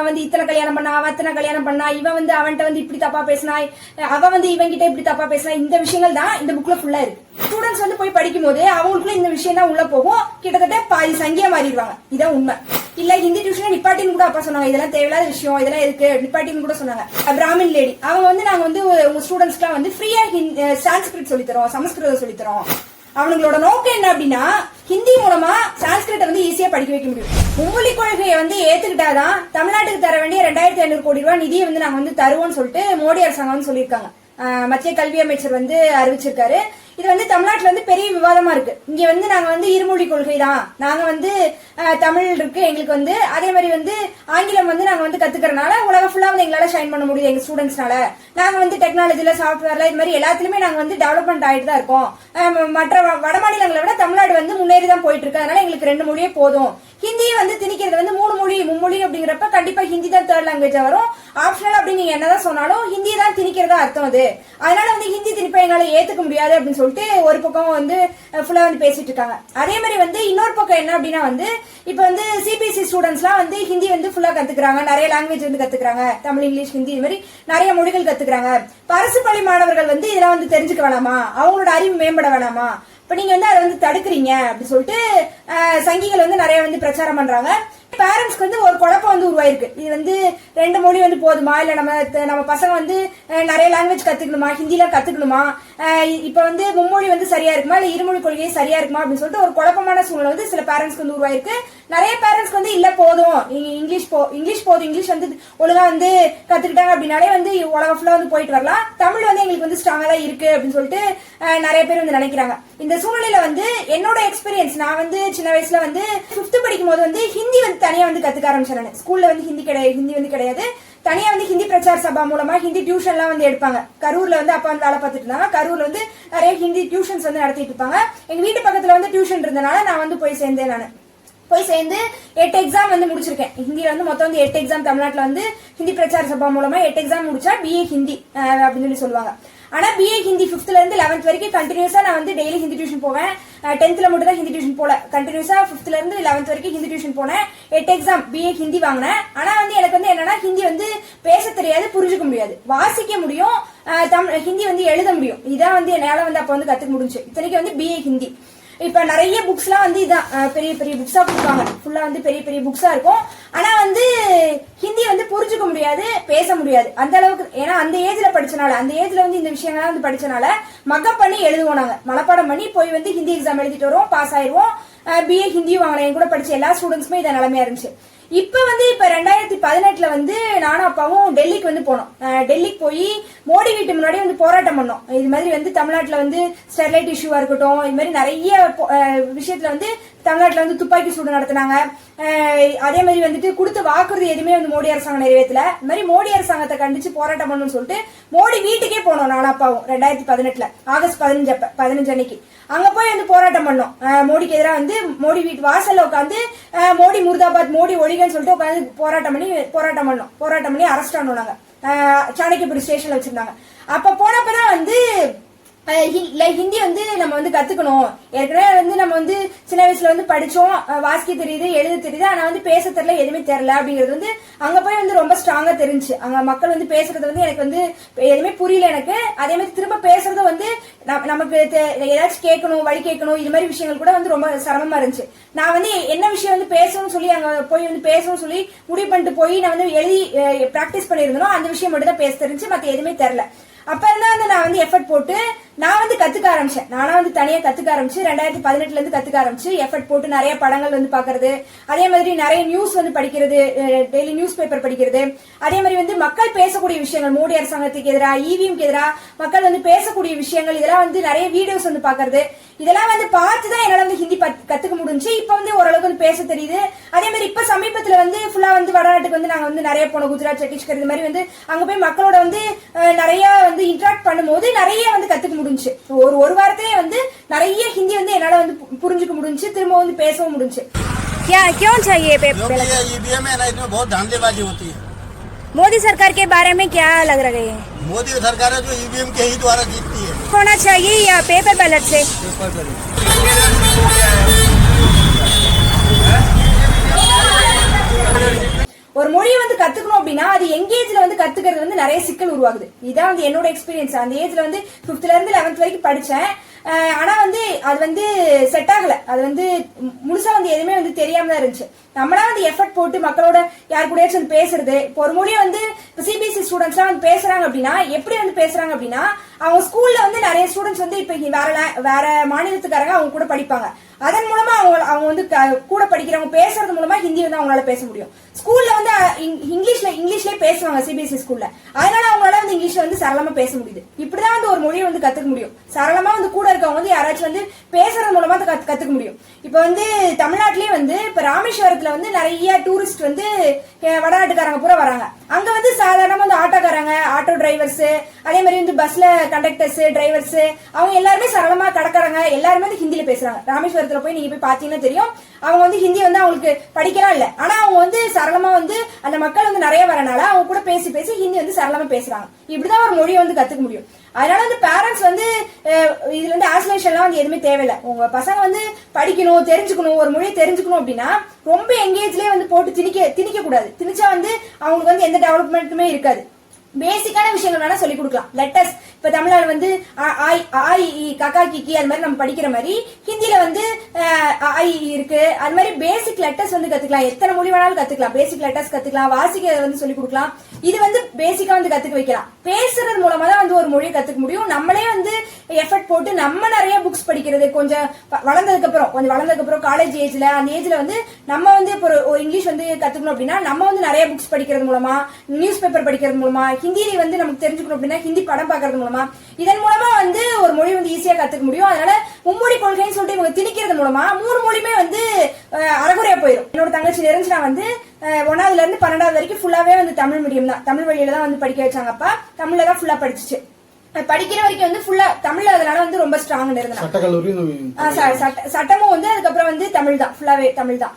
அவன் வந்து இத்தனை கல்யாணம் பண்ணா அவன் அத்தனை கல்யாணம் பண்ணா இவன் வந்து அவன்கிட்ட வந்து இப்படி தப்பா பேசினா அவ வந்து இவன்கிட்ட இப்படி தப்பா பேசினா இந்த விஷயங்கள் தான் இந்த புக்ல ஃபுல்லா இருக்கு. ஸ்டூடெண்ட்ஸ் வந்து போய் படிக்கும் போது அவங்களுக்குள்ள இந்த விஷயம் தான் உள்ள போகும். கிட்டத்தட்ட பாதி சங்கியா மாறிடுவாங்க. இதான் உண்மை. இல்ல ஹிந்தி டியூஷன் நிப்பாட்டின்னு கூட அப்பா சொன்னாங்க. இதெல்லாம் தேவையில்லாத விஷயம் இதெல்லாம் எதுக்கு? நிப்பாட்டின்னு கூட சொன்னாங்க. பிராமின் லேடி அவங்க வந்து நாங்க வந்து உங்க ஸ்டூடெண்ட்ஸ்க்குலாம் வந்து ஃப்ரீயா சான்ஸ்கிரிட் சொல்லி தரோம் சமஸ்கிருதம் சொல்லி தரோம். அவனுங்களோட நோக்கம் என்ன அப்படின்னா ஹிந்தி மூலமா சான்ஸ்கிரிட்டை வந்து ஈஸியா படிக்க வைக்க முடியும். மும்மொழி கொள்கையை வந்து ஏத்துக்கிட்டாதான் தமிழ்நாட்டுக்கு தர வேண்டிய ரெண்டாயிரத்தி ஐநூறு கோடி ரூபாய் நிதியை வந்து நாங்க வந்து தருவோம்னு சொல்லிட்டு மோடி அரசாங்கம் சொல்லியிருக்காங்க. மத்திய கல்வி அமைச்சர் வந்து அறிவிச்சிருக்காரு. இது வந்து தமிழ்நாட்டில் வந்து பெரிய விவாதமா இருக்கு. இங்க வந்து நாங்க வந்து இருமொழி கொள்கை தான் நாங்க வந்து தமிழ் இருக்கு எங்களுக்கு வந்து அதே மாதிரி வந்து ஆங்கிலம் வந்து நாங்க வந்து கத்துக்கறனால உலகம் ஃபுல்லா வந்து எங்களால ஷைன் பண்ண முடியுது எங்க ஸ்டூடெண்ட்ஸ்னால நாங்க வந்து டெக்னாலஜில சாஃப்ட்வேர்ல இது மாதிரி எல்லாத்துலயுமே நாங்க வந்து டெவலப்மெண்ட் ஆயிட்டு தான் இருக்கோம். மற்ற வ- வட மாநிலங்களை விட தமிழ்நாடு வந்து முன்னேறி தான் போயிட்டு இருக்கு. அதனால எங்களுக்கு ரெண்டு மொழியே போதும். ஹிந்தியை வந்து திணிக்கிறது வந்து மூணு மொழி மும்மொழி அப்படிங்கிறப்ப கண்டிப்பா ஹிந்தி தான் தேர்ட் லாங்குவேஜா வரும். ஆப்ஷனல் அப்படின்னு நீங்க என்னதான் சொன்னாலும் ஹிந்தி தான் திணிக்கிறதா அர்த்தம் அது. அதனால வந்து ஹிந்தி திணிப்பை எங்களால ஏத்துக்க முடியாது அப்படின்னு சொல்லிட்டு ஒரு பக்கம் வந்து ஃபுல்லா வந்து பேசிட்டு இருக்காங்க. அதே மாதிரி வந்து இன்னொரு பக்கம் என்ன அப்படின்னா வந்து இப்ப வந்து சிபிஎஸ்சி ஸ்டூடெண்ட்ஸ்லாம் வந்து ஹிந்தி வந்து ஃபுல்லா கத்துக்கிறாங்க. நிறைய லாங்குவேஜ் வந்து கத்துக்கிறாங்க. தமிழ் இங்கிலீஷ் ஹிந்தி இது மாதிரி நிறைய மொழிகள் கத்துக்கிறாங்க. அரசு பள்ளி மாணவர்கள் வந்து இதெல்லாம் வந்து தெரிஞ்சுக்க வேணாமா? அவங்களோட அறிவு மேம்பட வேணாமா? இப்ப நீங்க வந்து அதை வந்து தடுக்கிறீங்க அப்படின்னு சொல்லிட்டு சங்கிகள் வந்து நிறைய வந்து பிரச்சாரம் பண்றாங்க. பேரண்ட்ஸ்க்கு வந்து ஒரு குழப்பம் வந்து உருவாயிருக்கு. இது வந்து ரெண்டு மொழி வந்து போதுமா? இல்லை நம்ம நம்ம பசங்க வந்து நிறைய லாங்குவேஜ் கத்துக்கணுமா? ஹிந்திலாம் கத்துக்கணுமா? இப்போ வந்து மும்மொழி வந்து சரியா இருக்குமா? இல்லை இருமொழி கொள்கையே சரியா இருக்குமா? அப்படின்னு சொல்லிட்டு ஒரு குழப்பமான சூழ்நிலை வந்து சில பேரண்ட்ஸ்க்கு வந்து உருவாயிருக்கு. நிறைய பேரண்ட்ஸ்க்கு வந்து இல்லை போதும். இங்கிலீஷ் போ இங்கிலீஷ் போதும். இங்கிலீஷ் வந்து ஒழுங்கா வந்து கத்துக்கிட்டாங்க அப்படின்னாலே வந்து உலகம் ஃபுல்லாக வந்து போயிட்டு வரலாம். தமிழ் வந்து எங்களுக்கு வந்து ஸ்ட்ராங்காக தான் இருக்கு அப்படின்னு சொல்லிட்டு நிறைய பேர் வந்து நினைக்கிறாங்க. இந்த சூழ்நிலையில வந்து என்னோட எக்ஸ்பீரியன்ஸ் நான் வந்து சின்ன வயசுல வந்து ஃபிஃப்த்து படிக்கும் போது வந்து ஹிந்தி வந்து தனியா வந்து கத்துக்க ஆரம்பிச்சேன் நான். ஸ்கூல்ல வந்து ஹிந்தி கிடையாது ஹிந்தி வந்து கிடையாது. தனியா வந்து ஹிந்தி பிரச்சார சபா மூலமா ஹிந்தி டியூஷன்லாம் வந்து எடுப்பாங்க. கரூர்ல வந்து அப்பா வந்து வேலை பார்த்துட்டு இருந்தாங்க. கரூர்ல வந்து நிறைய ஹிந்தி டியூஷன்ஸ் வந்து நடத்திட்டு இருப்பாங்க. எங்க வீட்டு பக்கத்துல வந்து டியூஷன் இருந்தனால நான் வந்து போய் சேர்ந்தேன் நான். போய் சேர்ந்து எட்டு எக்ஸாம் வந்து முடிச்சிருக்கேன். ஹிந்தியில வந்து மொத்தம் வந்து எட்டு எக்ஸாம் தமிழ்நாட்டுல வந்து ஹிந்தி பிரச்சார சபா மூலமா எட்டு எக்ஸாம் முடிச்சா பிஏ ஹிந்தி அப்படின்னு சொல்லி சொல்லுவாங்க. ஆனா பிஏ ஹிந்தி ஃபிஃப்த்ல இருந்து லெவன்த் வரைக்கும் கண்டினியூஸா நான் வந்து டெய்லி ஹிந்தி டியூஷன் போவேன். டென்த்ல மட்டும் தான் ஹிந்தி டியூஷன் போல. கண்டினியூஸா ஃபிஃப்த்ல இருந்து லெவன்த் வரைக்கும் ஹிந்தி டியூஷன் போனேன். எட்டு எக்ஸாம் பிஏ ஹிந்தி வாங்கினேன். ஆனா வந்து எனக்கு வந்து என்னன்னா ஹிந்தி வந்து பேச தெரியாது புரிஞ்சுக்க முடியாது. வாசிக்க முடியும் தமிழ் ஹிந்தி வந்து எழுத முடியும். இதான் வந்து என்னால வந்து அப்ப வந்து கத்துக்க முடிஞ்சு. இத்தனைக்கு வந்து பிஏ ஹிந்தி இப்ப நிறைய புக்ஸ்லாம் வந்து இதான் பெரிய பெரிய புக்ஸா கொடுப்பாங்க. ஃபுல்லா வந்து பெரிய பெரிய புக்ஸா இருக்கும். ஆனா வந்து ஹிந்தி வந்து புரிஞ்சுக்க முடியாது பேச முடியாது. அந்த அளவுக்கு ஏன்னா அந்த ஏஜ்ல படிச்சனால அந்த ஏஜ்ல வந்து இந்த விஷயங்கள்லாம் வந்து படிச்சனால மக்கப் பண்ணி எழுதுவோம் நாங்க. மனப்பாடம் பண்ணி போய் வந்து ஹிந்தி எக்ஸாம் எழுதிட்டு வருவோம் பாஸ் ஆயிருவோம் பிஏ ஹிந்தியும் வாங்கலாம் என் கூட படிச்ச எல்லா ஸ்டூடெண்ட்ஸுமே இதை நிலைமையா இருந்துச்சு. இப்போ வந்து இப்போ ரெண்டாயிரத்தி பதினெட்டில் வந்து நானும் அப்பாவும் டெல்லிக்கு வந்து போனோம். டெல்லிக்கு போய் மோடி வீட்டு முன்னாடி வந்து போராட்டம் பண்ணோம். இது மாதிரி வந்து தமிழ்நாட்டில் வந்து ஸ்டெர்லைட் இஷ்யூவாக இருக்கட்டும் இது மாதிரி நிறைய விஷயத்தில் விஷயத்துல வந்து தமிழ்நாட்டில் வந்து துப்பாக்கி சூடு நடத்தினாங்க. அதே மாதிரி வந்துட்டு கொடுத்த வாக்குறுதி எதுவுமே வந்து மோடி அரசாங்கம் நிறைவேற்றல. இந்த மாதிரி மோடி அரசாங்கத்தை கண்டிச்சு போராட்டம் பண்ணணும்னு சொல்லிட்டு மோடி வீட்டுக்கே போனோம் நானாப்பாவும் ரெண்டாயிரத்தி பதினெட்டுல ஆகஸ்ட் பதினஞ்சு அப்ப பதினஞ்சு அன்னைக்கு. அங்க போய் வந்து போராட்டம் பண்ணோம். மோடிக்கு எதிராக வந்து மோடி வீட்டு வாசல்ல உட்காந்து மோடி முர்தாபாத் மோடி ஒழிகன்னு சொல்லிட்டு உட்காந்து போராட்டம் பண்ணி போராட்டம் பண்ணோம். போராட்டம் பண்ணி அரெஸ்ட் ஆனோம் நாங்க. சாணக்கியபுரி ஸ்டேஷன்ல வச்சிருந்தாங்க. அப்ப போனப்பதான் வந்து ஹிந்தி வந்து நம்ம வந்து கத்துக்கணும். ஏற்கனவே வந்து நம்ம வந்து சின்ன வயசுல வந்து படிச்சோம். வாசிக்க தெரியுது எழுத தெரியுது. ஆனா வந்து பேச தெரியல எதுவுமே தெரியல அப்படிங்கிறது வந்து அங்க போய் வந்து ரொம்ப ஸ்ட்ராங்கா தெரிஞ்சு. அங்க மக்கள் வந்து பேசுறது வந்து எனக்கு வந்து எதுவுமே புரியல எனக்கு. அதே மாதிரி திரும்ப பேசுறது வந்து நமக்கு தெ- ஏதாச்சும் கேட்கணும் வழி கேட்கணும் இது மாதிரி விஷயங்கள் கூட வந்து ரொம்ப சிரமமா இருந்துச்சு. நான் வந்து என்ன விஷயம் வந்து பேசணும்னு சொல்லி அங்க போய் வந்து பேசணும்னு சொல்லி முடிவு பண்ணிட்டு போய் நான் வந்து எழுதி பிராக்டிஸ் பண்ணியிருந்தனோ அந்த விஷயம் மட்டும் தான் பேச தெரிஞ்சு மத்த எதுவுமே தெரியல. அப்ப இருந்தா வந்து நான் வந்து எஃபர்ட் போட்டு நான் வந்து கத்துக்க ஆரம்பிச்சேன். நானா வந்து தனியா கத்துக்க ஆரம்பிச்சு ரெண்டாயிரத்தி பதினெட்டுல இருந்து கத்துக்க ஆரம்பிச்சு எஃபர்ட் போட்டு நிறைய படங்கள் வந்து பாக்குறது அதே மாதிரி நிறைய நியூஸ் வந்து படிக்கிறது டெய்லி நியூஸ் பேப்பர் படிக்கிறது. அதே மாதிரி வந்து மக்கள் பேசக்கூடிய விஷயங்கள் மோடி அரசாங்கத்துக்கு எதிராக இவிஎம்க்கு எதிராக மக்கள் வந்து பேசக்கூடிய விஷயங்கள் இதெல்லாம் வந்து நிறைய வீடியோஸ் வந்து பாக்குறது இதெல்லாம் வந்து பார்த்து தான் என்னால வந்து ஹிந்தி பத்- கத்துக்க முடிஞ்சுச்சு இப்ப வந்து ஓரளவுக்கு வந்து பேச தெரியுது. அதே மாதிரி இப்ப சமீபத்துல வந்து ஃபுல்லா வந்து வடநாட்டுக்கு வந்து நாங்க வந்து நிறைய போனோம். குஜராத் சத்தீஸ்கர் இது மாதிரி வந்து அங்க போய் மக்களோட வந்து நிறைய வந்து இன்டராக்ட் பண்ணும்போது நிறைய வந்து கத்துக்க முடிஞ்சுச்சு ஒரு ஒரு வாரத்திலேயே வந்து நிறைய ஹிந்தி வந்து என்னால வந்து பு- புரிஞ்சுக்க முடிஞ்சுச்சு திரும்ப வந்து பேசவும் முடிஞ்சுச்சு क्या क्यों चाहिए क्योंकि ये ईवीएम है ना इसमें बहुत धांधलेबाजी होती है मोदी सरकार के बारे में क्या लग रहा है मोदी सरकार है जो ईवीएम के ही द्वारा जीतती है होना चाहिए या पेपर बैलेट से ஒரு மொழியை வந்து கத்துக்கணும் அப்படின்னா அது எங்கேஜ்ல வந்து கத்துக்கிறது வந்து நிறைய சிக்கல் உருவாகுது. இதான் வந்து என்னோட எக்ஸ்பீரியன்ஸ் அந்த ஏஜ்ல வந்து பிப்த்ல இருந்து லெவன்த் வரைக்கும் படிச்சேன். ஆனா வந்து அது வந்து செட் ஆகல. அது வந்து முழுசா வந்து எதுவுமே வந்து தெரியாம தான் இருந்துச்சு. நம்மளா வந்து எஃபர்ட் போட்டு மக்களோட யார் கூடயாச்சும் வந்து பேசுறது இப்போ ஒரு மொழியை வந்து இப்போ சிபிஎஸ்சி ஸ்டூடெண்ட்ஸ்லாம் வந்து பேசுறாங்க அப்படின்னா எப்படி வந்து பேசுறாங்க அப்படின்னா அவங்க ஸ்கூல்ல வந்து நிறைய ஸ்டூடெண்ட்ஸ் வந்து இப்போ வேற வேற மாநிலத்துக்காரங்க அவங்க கூட படிப்பாங்க. அதன் மூலமா அவங்க அவங்க வந்து க- கூட படிக்கிறவங்க பேசுறது மூலமா ஹிந்தி வந்து அவங்களால பேச முடியும். ஸ்கூல்ல வந்து இங்- இங்கிலீஷ்ல இங்கிலீஷ்லயே பேசுவாங்க சிபிஎஸ்சி ஸ்கூல்ல. அதனால அவங்களால வந்து இங்கிலீஷ்ல வந்து சரளமா பேச முடியுது. இப்படிதான் வந்து ஒரு மொழியை வந்து கத்துக்க முடியும். சரளமா வந்து கூட இருக்கவங்க வந்து யாராச்சும் வந்து பேசுறது மூலமா கத்து- கத்துக்க முடியும். இப்போ வந்து தமிழ்நாட்டிலேயே வந்து இப்ப ராமேஸ்வரத்துல வந்து நிறைய டூரிஸ்ட் வந்து வடநாட்டுக்காரங்க பூரா வராங்க. அங்க வந்து சாதாரணமா வந்து ஆட்டோக்காரங்க ஆட்டோ டிரைவர்ஸ் அதே மாதிரி வந்து பஸ்ல கண்டக்டர்ஸ் டிரைவர்ஸ் அவங்க எல்லாருமே சரளமா கடற்காரங்க எல்லாருமே வந்து ஹிந்தியில பேசுறாங்க. ராமேஸ்வரத்துல போய் நீங்க போய் பாத்தீங்கன்னா தெரியும். அவங்க வந்து ஹிந்தி வந்து அவங்களுக்கு படிக்கலாம் இல்ல. ஆனா அவங்க வந்து சரளமா வந்து அந்த மக்கள் வந்து நிறைய வரனால அவங்க கூட பேசி பேசி ஹிந்தி வந்து சரளமா பேசுறாங்க. இப்படிதான் ஒரு மொழியை வந்து கத்துக்க முடியும். அதனால வந்து பேரண்ட்ஸ் வந்து இதுல வந்து ஆசோலேஷன்லாம் வந்து எதுவுமே தேவையில்லை. உங்க பசங்க வந்து படிக்கணும் தெரிஞ்சுக்கணும் ஒரு மொழியை தெரிஞ்சுக்கணும் அப்படின்னா ரொம்ப எங்கேஜ்லயே வந்து போட்டு திணிக்க திணிக்க கூடாது. திணிச்சா வந்து அவங்களுக்கு வந்து எந்த டெவலப்மெண்ட்டுமே இருக்காது. பேசிக்கான விஷயங்கள் வேணா சொல்லி கொடுக்கலாம். லெட்டர்ஸ் இப்ப தமிழ்நாடு வந்து ஆ- ஆய் ஆய் கக்கா கிக்கி அது மாதிரி நம்ம படிக்கிற மாதிரி ஹிந்தியில வந்து ஆய் இருக்கு. அது மாதிரி பேசிக் லெட்டர்ஸ் வந்து கத்துக்கலாம். எத்தனை மொழி வேணாலும் கத்துக்கலாம். பேசிக் லெட்டர்ஸ் கத்துக்கலாம். வாசிக்க வந்து சொல்லி கொடுக்கலாம். இது வந்து பேசிக்கா வந்து கத்துக்க வைக்கலாம். பேசுறது மூலமா தான் வந்து ஒரு மொழியை கத்துக்க முடியும். நம்மளே வந்து எஃபர்ட் போட்டு நம்ம நிறைய புக்ஸ் படிக்கிறது கொஞ்சம் வளர்ந்ததுக்கு அப்புறம் கொஞ்சம் வளர்ந்ததுக்கு அப்புறம் காலேஜ் ஏஜ்ல அந்த ஏஜ்ல வந்து நம்ம வந்து இப்போ ஒரு- இங்கிலீஷ் வந்து கத்துக்கணும் அப்படின்னா நம்ம வந்து நிறைய புக்ஸ் படிக்கிறது மூலமா நியூஸ் பேப்பர் படிக்கிறது மூலமா ஹிந்தி வந்து நமக்கு தெரிஞ்சுக்கணும் அப்படின்னா ஹிந்தி படம் பார்க்கறது மூலமா இதன் மூலமா வந்து ஒரு மொழி வந்து ஈஸியா கத்துக்க முடியும். அதனால மும்மொழி கொள்கைன்னு சொல்லிட்டு இவங்க திணிக்கிறது மூலமா மூணு மொழியுமே வந்து அறகுறையா போயிடும் என்னோட தங்கச்சி நிரஞ்சனா வந்து இருந்து பன்னெண்டாவது வரைக்கும் ஃபுல்லாவே வந்து தமிழ் மீடியம் தான். தமிழ் வழியில தான் வந்து படிக்க வச்சாங்க அப்பா. தமிழ்ல தான் ஃபுல்லா படிச்சுச்சு. படிக்கிற வரைக்கும் வந்து ஃபுல்லா தமிழ்ல அதனால வந்து ரொம்ப ஸ்ட்ராங் இருந்தா சட்டக்கல்லூரி ஆ, ச- சட்ட- சட்டமும் வந்து அதுக்கப்புறம் வந்து தமிழ் தான். ஃபுல்லாவே தமிழ் தான்.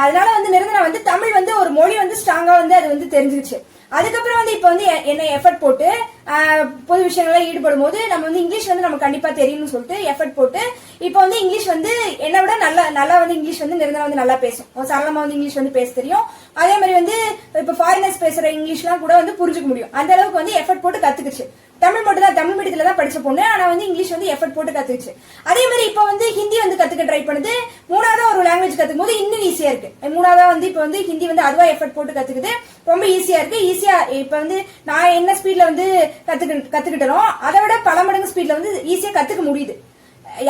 அதனால வந்து நிரந்தரா வந்து தமிழ் வந்து ஒரு மொழி வந்து ஸ்ட்ராங்கா வந்து அது வந்து தெரிஞ்சுக்கிச்சு அதுக்கப்புறம் வந்து இப்போ வந்து எ- என்ன எஃபர்ட் போட்டு பொது விஷயங்கள்ல ஈடுபடும் போது நம்ம வந்து இங்கிலீஷ் வந்து நமக்கு கண்டிப்பா தெரியும்னு சொல்லிட்டு எஃபர்ட் போட்டு இப்போ வந்து இங்கிலீஷ் வந்து என்னை விட நல்லா நல்லா வந்து இங்கிலீஷ் வந்து நிரந்தரம் வந்து நல்லா பேசும். சரளமா வந்து இங்கிலீஷ் வந்து பேச தெரியும். அதே மாதிரி வந்து இப்போ ஃபாரினர்ஸ் பேசுற இங்கிலீஷ்லாம் கூட வந்து புரிஞ்சுக்க முடியும். அந்த அளவுக்கு வந்து எஃபர்ட் போட்டு கத்துக்குச்சு. தமிழ் மட்டும் தான் தமிழ் மீடியத்துல தான் படிச்ச பொண்ணு ஆனா வந்து இங்கிலீஷ் வந்து எஃபர்ட் போட்டு கத்துக்குச்சு. அதே மாதிரி இப்போ வந்து ஹிந்தி வந்து கத்துக்க ட்ரை பண்ணுது. மூணாவது ஒரு லாங்குவேஜ் கத்துக்கும் போது இன்னும் ஈஸியா இருக்கு. மூணாவதா வந்து இப்போ வந்து ஹிந்தி வந்து அதுவா எஃபர்ட் போட்டு கத்துக்குது. ரொம்ப ஈஸியா இருக்கு. ஈஸியா இப்போ வந்து நான் என்ன ஸ்பீட்ல வந்து கத்துக்க கத்துக்கிட்டனோ அதை விட பல மடங்கு ஸ்பீட்ல வந்து ஈஸியா கத்துக்க முடியுது.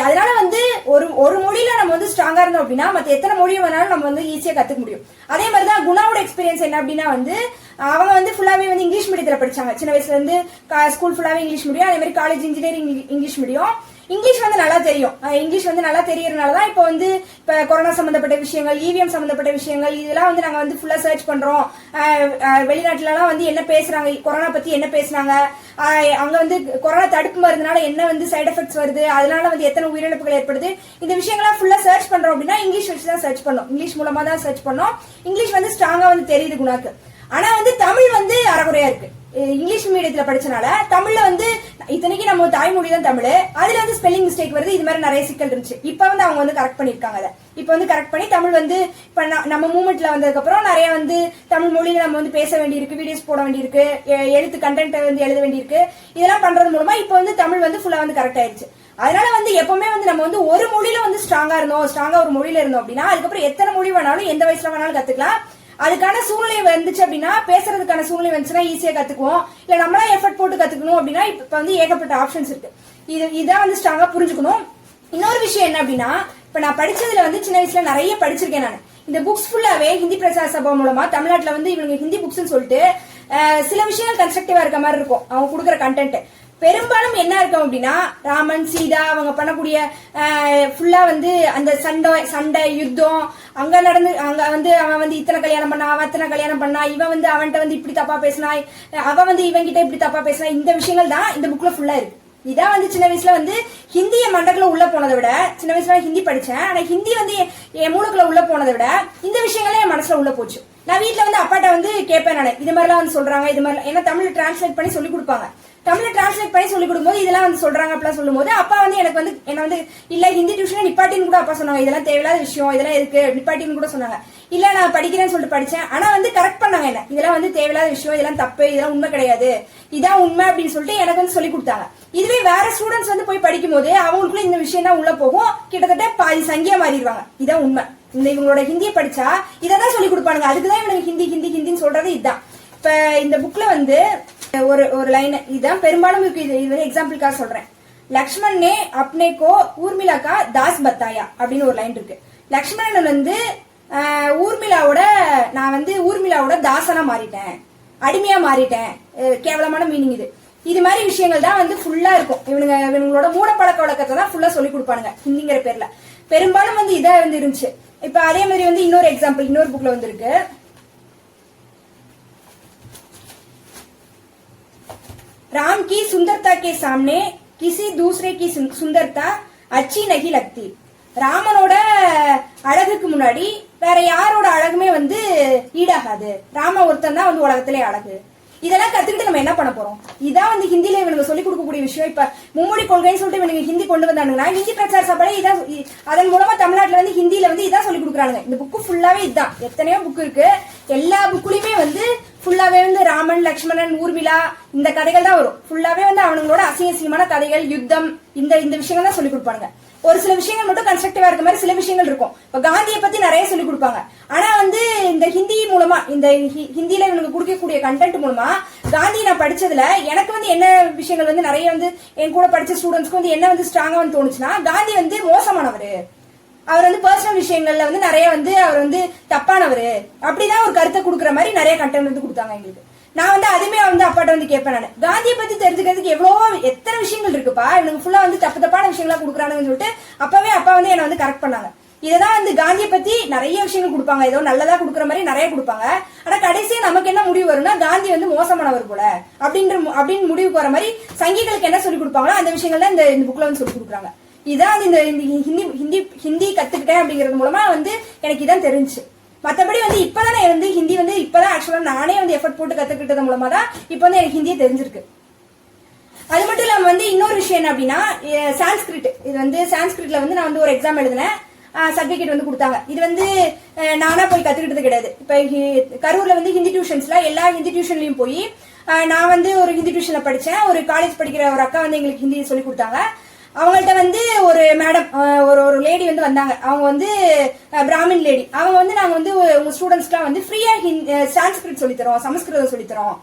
அதனால வந்து ஒரு ஒரு மொழியில நம்ம வந்து ஸ்ட்ராங்கா இருந்தோம் அப்படின்னா மத்த எத்தனை மொழியை வேணாலும் நம்ம வந்து ஈஸியா கத்துக்க முடியும். அதே மாதிரி தான் குணாவோட எக்ஸ்பீரியன்ஸ் என்ன அப்படின்னா வந்து அவங்க வந்து ஃபுல்லாவே வந்து இங்கிலீஷ் மீடியத்துல படிச்சாங்க. சின்ன வயசுல இருந்து ஸ்கூல் ஃபுல்லாவே இங்கிலீஷ் மீடியம் அதே மாதிரி college engineering English medium English வந்து நல்லா தெரியும். இங்கிலீஷ் வந்து நல்லா தெரியறதுனால தான் இப்போ வந்து இப்போ கொரோனா சம்மந்தப்பட்ட விஷயங்கள் இவிஎம் சம்மந்தப்பட்ட விஷயங்கள் இதெல்லாம் வந்து நாங்கள் வந்து ஃபுல்லாக சர்ச் பண்ணுறோம் வெளிநாட்டிலலாம் வந்து என்ன பேசுகிறாங்க கொரோனா பற்றி என்ன பேசுனாங்க அங்கே வந்து கொரோனா தடுப்பு மருந்துனால என்ன வந்து சைட் எஃபெக்ட்ஸ் வருது அதனால வந்து எத்தனை உயிரிழப்புகள் ஏற்படுது இந்த விஷயங்கள்லாம் ஃபுல்லாக சர்ச் பண்ணுறோம் அப்படின்னா இங்கிலீஷ் வச்சு தான் சர்ச் பண்ணோம். இங்கிலீஷ் மூலமாக தான் சர்ச் பண்ணோம். இங்கிலீஷ் வந்து ஸ்ட்ராங்காக வந்து தெரியுது குணாக்கு. ஆனா வந்து தமிழ் வந்து அறகுறையா இருக்கு. இங்கிலீஷ் மீடியத்துல படிச்சனால தமிழ்ல வந்து இத்தனைக்கு நம்ம தாய்மொழி தான் தமிழ். அதுல வந்து ஸ்பெல்லிங் மிஸ்டேக் வருது. இது மாதிரி நிறைய சிக்கல் இருந்துச்சு. இப்ப வந்து அவங்க வந்து கரெக்ட் பண்ணிருக்காங்க அதை. இப்ப வந்து கரெக்ட் பண்ணி தமிழ் வந்து இப்ப நம்ம மூமெண்ட்ல வந்ததுக்கு அப்புறம் நிறைய வந்து தமிழ் மொழியில நம்ம வந்து பேச வேண்டியிருக்கு வீடியோஸ் போட வேண்டியிருக்கு எழுத்து கண்டென்ட் வந்து எழுத வேண்டியிருக்கு. இதெல்லாம் பண்றது மூலமா இப்ப வந்து தமிழ் வந்து ஃபுல்லா வந்து கரெக்ட் ஆயிருச்சு. அதனால வந்து எப்பவுமே வந்து நம்ம வந்து ஒரு மொழியில வந்து ஸ்ட்ராங்கா இருந்தோம் ஸ்ட்ராங்கா ஒரு மொழியில இருந்தோம் அப்படின்னா அதுக்கப்புறம் எத்தனை மொழி வேணாலும் எந்த வயசுல வேணாலும் கத்துக்கலாம். அதுக்கான சூழ்நிலை வந்துச்சு அப்படின்னா பேசுறதுக்கான சூழ்நிலை வந்துச்சுன்னா ஈஸியா கத்துக்குவோம். இல்ல நம்மளா எஃபர்ட் போட்டு கத்துக்கணும் அப்படின்னா இப்ப வந்து ஏகப்பட்ட ஆப்ஷன்ஸ் இருக்கு. இது இதான் வந்து ஸ்ட்ராங்கா புரிஞ்சுக்கணும். இன்னொரு விஷயம் என்ன அப்படின்னா இப்ப நான் படிச்சதுல வந்து சின்ன வயசுல நிறைய படிச்சிருக்கேன் நான். இந்த புக்ஸ் ஃபுல்லாவே ஹிந்தி பிரசார சபா மூலமா தமிழ்நாட்டுல வந்து இவங்க ஹிந்தி புக்ஸ்னு சொல்லிட்டு சில விஷயங்கள் கன்ஸ்ட்ரக்டிவா இருக்க மாதிரி இருக்கும். அவங்க கொடுக்குற கண்டென்ட் பெரும்பாலும் என்ன இருக்கும் அப்படின்னா ராமன் சீதா அவங்க பண்ணக்கூடிய ஃபுல்லா வந்து அந்த சண்டை சண்டை யுத்தம் அங்க நடந்து அங்க வந்து அவன் வந்து இத்தனை கல்யாணம் பண்ணா அவன் இத்தனை கல்யாணம் பண்ணா இவன் வந்து அவன்கிட்ட வந்து இப்படி தப்பா பேசினா அவ வந்து இவன்கிட்ட இப்படி தப்பா பேசினா இந்த விஷயங்கள் தான் இந்த புக்ல ஃபுல்லா இருக்கு. இதான் வந்து சின்ன வயசுல வந்து ஹிந்திய மண்டக்குள்ள உள்ள போனதை விட சின்ன வயசுல ஹிந்தி படிச்சேன். ஆனா ஹிந்தி வந்து என் என் மூளைக்குள்ள உள்ள போனதை விட இந்த விஷயங்களே என் மனசுல உள்ள போச்சு. நான் வீட்டில் வந்து அப்பாட்ட வந்து கேட்பேன் நான். இது மாதிரிலாம் வந்து சொல்றாங்க இது மாதிரி ஏன்னா தமிழ் டிரான்ஸ்லேட் பண்ணி சொல்லி கொடுப்பாங்க. தமிழ் டிரான்ஸ்லேட் பண்ணி சொல்லி கொடுக்கும்போது இதெல்லாம் வந்து சொல்றாங்க அப்படிலாம் சொல்லும்போது அப்பா வந்து எனக்கு வந்து என்ன வந்து இல்ல ஹிந்தி டியூஷன் நிப்பாட்டின்னு கூட அப்பா சொன்னாங்க. இதெல்லாம் தேவையில்லாத விஷயம் இதெல்லாம் இருக்கு நிப்பாட்டின்னு கூட சொன்னாங்க. இல்ல நான் படிக்கிறேன்னு சொல்லிட்டு படிச்சேன். ஆனா வந்து கரெக்ட் பண்ணாங்க என்ன? இதெல்லாம் வந்து தேவையில்லாத விஷயம் இதெல்லாம் தப்பு இதெல்லாம் உண்மை கிடையாது. இதான் உண்மை அப்படின்னு சொல்லிட்டு எனக்கு வந்து சொல்லி கொடுத்தாங்க. இதுவே வேற ஸ்டூடெண்ட்ஸ் வந்து போய் படிக்கும் போது அவங்களுக்குள்ள இந்த விஷயம் தான் உள்ள போகும். கிட்டத்தட்ட பாதி சங்கியா மாறிடுவாங்க. இதான் உண்மை. இந்த இவங்களோட ஹிந்தியை படிச்சா இதை தான் சொல்லி கொடுப்பானுங்க. அதுக்கு தான் இவனுக்கு ஹிந்தி ஹிந்தி ஹிந்தின்னு சொல்றது இதுதான் இப்ப இந்த புக்ல வந்து ஒரு ஒரு லைன் இதுதான் பெரும்பாலும் இருக்கு இது இது எக்ஸாம்பிளுக்காக சொல்றேன். லக்ஷ்மண் நே அப்னே கோ தாஸ் பத்தாயா? அப்படின்னு ஒரு லைன் இருக்கு. லக்ஷ்மணன் வந்து ஊர்மிளாவோட நான் வந்து ஊர்மிளாவோட தாசனா மாறிட்டேன். அடிமையா மாறிட்டேன். கேவலமான மீனிங் இது. இது மாதிரி விஷயங்கள் தான் வந்து ஃபுல்லா இருக்கும். இவனுங்க இவங்களோட மூட பழக்க வழக்கத்தை தான் ஃபுல்லா சொல்லி கொடுப்பானுங்க. ஹிந்திங்கிற பேர்ல. பெரும்பாலும் வந்து இதா வந்து இருந்துச்சு இப்ப அதே மாதிரி வந்து இன்னொரு எக்ஸாம்பிள் இன்னொரு புக்ல வந்திருக்கு राम की सुंदरता के सामने किसी दूसरे की सुं- सुंदरता अच्छी नहीं लगती ராமனோட அழகுக்கு முன்னாடி வேற யாரோட அழகுமே வந்து ஈடாகாது ராம ஒருத்தன் தான் வந்து உலகத்திலே அழகு இதெல்லாம் கத்துக்கிட்டு நம்ம என்ன பண்ண போறோம்? இதான் வந்து ஹிந்தியில இவனுங்க சொல்லி கொடுக்கக்கூடிய விஷயம். இப்ப மும்மொழி கொள்கைன்னு சொல்லிட்டு இவனுங்க ஹிந்தி கொண்டு வந்தானுங்கன்னா ஹிந்தி பிரச்சார சபையில இதான் அதன் மூலமா தமிழ்நாட்டுல வந்து ஹிந்தியில வந்து இதான் சொல்லி கொடுக்குறாங்க இந்த புக்கு ஃபுல்லாவே இதுதான் எத்தனையோ புக் இருக்கு. எல்லா புக்குலயுமே வந்து ஃபுல்லாவே வந்து ராமன் லக்ஷ்மணன் ஊர்மிளா இந்த கதைகள் தான் வரும். ஃபுல்லாவே வந்து அவனுங்களோட அசிங்க அசிங்கமான கதைகள் யுத்தம் இந்த இந்த விஷயங்கள் தான் சொல்லி கொடுப்பாங்க ஒரு சில விஷயங்கள் மட்டும் கன்ஸ்ட்ரக்டிவா இருக்க மாதிரி சில விஷயங்கள் இருக்கும். இப்ப காந்தியை பத்தி நிறைய சொல்லி கொடுப்பாங்க. ஆனா வந்து இந்த ஹிந்தி மூலமா இந்த ஹி- ஹிந்தில இவனுக்கு கொடுக்கக்கூடிய கண்டென்ட் மூலமா காந்தி நான் படிச்சதுல எனக்கு வந்து என்ன விஷயங்கள் வந்து நிறைய வந்து என் கூட படிச்ச ஸ்டூடெண்ட்ஸ்க்கு வந்து என்ன வந்து ஸ்ட்ராங்கா வந்து தோணுச்சுன்னா காந்தி வந்து மோசமானவர். அவர் வந்து பர்சனல் விஷயங்கள்ல வந்து நிறைய வந்து அவர் வந்து தப்பானவர். அப்படிதான் ஒரு கருத்தை கொடுக்குற மாதிரி நிறைய கண்டென்ட் வந்து கொடுத்தாங்க எங்களுக்கு. நான் வந்து அதுமே வந்து அப்பாட்ட வந்து கேட்பேன் நான். காந்தியை பத்தி தெரிஞ்சுக்கிறதுக்கு எவ்வளோ எத்தனை விஷயங்கள் இருக்குப்பா? எனக்கு ஃபுல்லா வந்து தப்பு தப்பான விஷயங்களா கொடுக்குறானுங்கன்னு சொல்லிட்டு அப்பவே அப்பா வந்து என்னை வந்து கரெக்ட் பண்ணாங்க. இததான் வந்து காந்தியை பத்தி நிறைய விஷயங்கள் கொடுப்பாங்க. ஏதோ நல்லதா கொடுக்குற மாதிரி நிறைய கொடுப்பாங்க. ஆனா கடைசியா நமக்கு என்ன முடிவு வரும்னா காந்தி வந்து மோசமானவர் போல அப்படின்ற மு- அப்படின்னு முடிவுக்கு வர மாதிரி சங்கிகளுக்கு என்ன சொல்லி கொடுப்பாங்களோ அந்த விஷயங்கள் தான் இந்த இந்த புக்ல வந்து சொல்லி கொடுக்குறாங்க. இதான் வந்து இந்த ஹிந்தி ஹிந்தி ஹிந்தி கத்துக்கிட்டேன் அப்படிங்கிறது மூலமா வந்து எனக்கு இதான் தெரிஞ்சுச்சு. மற்றபடி வந்து இப்போதான் நான் வந்து ஹிந்தி வந்து இப்போதான் ஆக்சுவலாக நானே வந்து எஃபர்ட் போட்டு கற்றுக்கிட்டது மூலமாக தான் இப்போ வந்து எனக்கு ஹிந்தியை தெரிஞ்சிருக்கு. அது மட்டும் இல்லாமல் வந்து இன்னொரு விஷயம் என்ன அப்படின்னா சான்ஸ்கிரிட். இது வந்து சான்ஸ்கிரிட்ல வந்து நான் வந்து ஒரு எக்ஸாம் எழுதினேன். சர்டிஃபிகேட் வந்து கொடுத்தாங்க. இது வந்து நானாக போய் கற்றுக்கிட்டது கிடையாது. இப்போ ஹி- வந்து ஹிந்தி டியூஷன்ஸில் எல்லா ஹிந்தி டியூஷன்லையும் போய் நான் வந்து ஒரு ஹிந்தி டியூஷனில் படித்தேன் ஒரு காலேஜ் படிக்கிற ஒரு அக்கா வந்து எங்களுக்கு ஹிந்தி சொல்லி கொடுத்தாங்க. அவங்கள்ட்ட வந்து ஒரு மேடம் ஒரு ஒரு லேடி வந்து வந்தாங்க. அவங்க வந்து பிராமின் லேடி அவங்க வந்து நாங்கள் வந்து உங்க ஸ்டூடெண்ட்ஸ்க்குலாம் வந்து ஃப்ரீயா சான்ஸ்கிரிட் சொல்லித்தரோம் சமஸ்கிருதம் சொல்லித்தரோம்